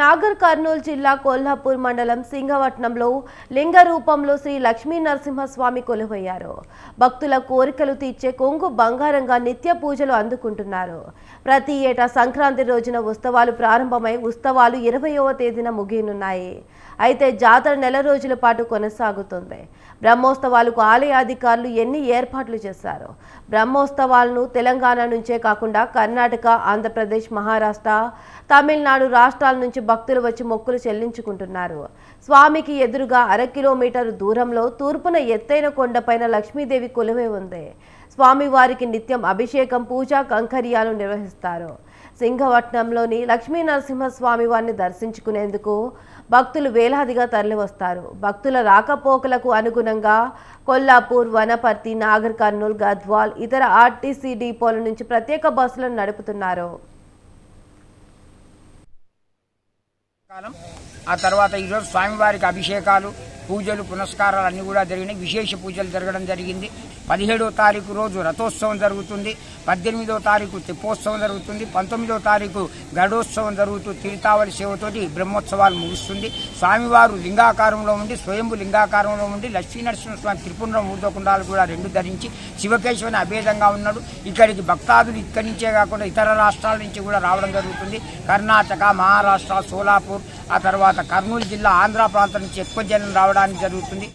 నాగర్ కర్నూలు జిల్లా కొల్హాపూర్ మండలం సింగవట్నంలో లింగ రూపంలో శ్రీ లక్ష్మీ నరసింహస్వామి కొలువయ్యారు. భక్తుల కోరికలు తీర్చే కొంగు బంగారంగా నిత్య పూజలు అందుకుంటున్నారు. ప్రతి ఏటా సంక్రాంతి రోజున ఉత్సవాలు ప్రారంభమై ఉత్సవాలు ఇరవయవ తేదీన ముగియనున్నాయి. అయితే జాతర నెల రోజుల పాటు కొనసాగుతుంది. బ్రహ్మోత్సవాలకు ఆలయ అధికారులు ఎన్ని ఏర్పాట్లు చేశారు? బ్రహ్మోత్సవాలను తెలంగాణ నుంచే కాకుండా కర్ణాటక ఆంధ్రప్రదేశ్ మహారాష్ట్ర తమిళనాడు రాష్ట్రాల నుంచి భక్తులు వచ్చి మొక్కులు చెల్లించుకుంటున్నారు. స్వామికి ఎదురుగా అర కిలోమీటర్ దూరంలో తూర్పున ఎత్తైన కొండపైన లక్ష్మీదేవి కొలువై ఉంది. స్వామివారికి నిత్యం అభిషేకం పూజా కంకర్యాలు నిర్వహిస్తారు. సింగవట్నంలోని లక్ష్మీ నరసింహస్వామి వారిని దర్శించుకునేందుకు భక్తులు వేలాదిగా తరలివస్తారు. భక్తుల రాకపోకలకు అనుగుణంగా కొల్లాపూర్ వనపర్తి నాగర్ కర్నూల్ గద్వాల్ ఇతర ఆర్టీసీ డిపోల నుంచి ప్రత్యేక బస్సులను నడుపుతున్నారు. కాలం. ఆ తర్వాత ఈరోజు స్వామివారికి అభిషేకాలు పూజలు పునస్కారాలు అన్నీ కూడా జరిగినాయి. విశేష పూజలు జరగడం జరిగింది. పదిహేడో తారీఖు రోజు రథోత్సవం జరుగుతుంది. పద్దెనిమిదో తారీఖు తెప్పోత్సవం జరుగుతుంది. పంతొమ్మిదో తారీఖు గడోత్సవం జరుగుతూ తీర్థావళి సేవతోటి బ్రహ్మోత్సవాలు ముగుస్తుంది. స్వామివారు లింగాకారంలో ఉండి స్వయంభు లింగాకారంలో ఉండి లక్ష్మీనరసింహస్వామి నరసింహస్వామి ఊర్ధకుండాలు కూడా రెండు ధరించి శివకేశవుని అభేదంగా ఉన్నాడు. ఇక్కడికి భక్తాదులు ఇక్కడి నుంచే కాకుండా ఇతర రాష్ట్రాల నుంచి కూడా రావడం జరుగుతుంది. కర్ణాటక మహారాష్ట్ర సోలాపూర్ ఆ తర్వాత కర్నూలు జిల్లా ఆంధ్ర ప్రాంతం నుంచి ఎక్కువ జనం రావడానికి జరుగుతుంది.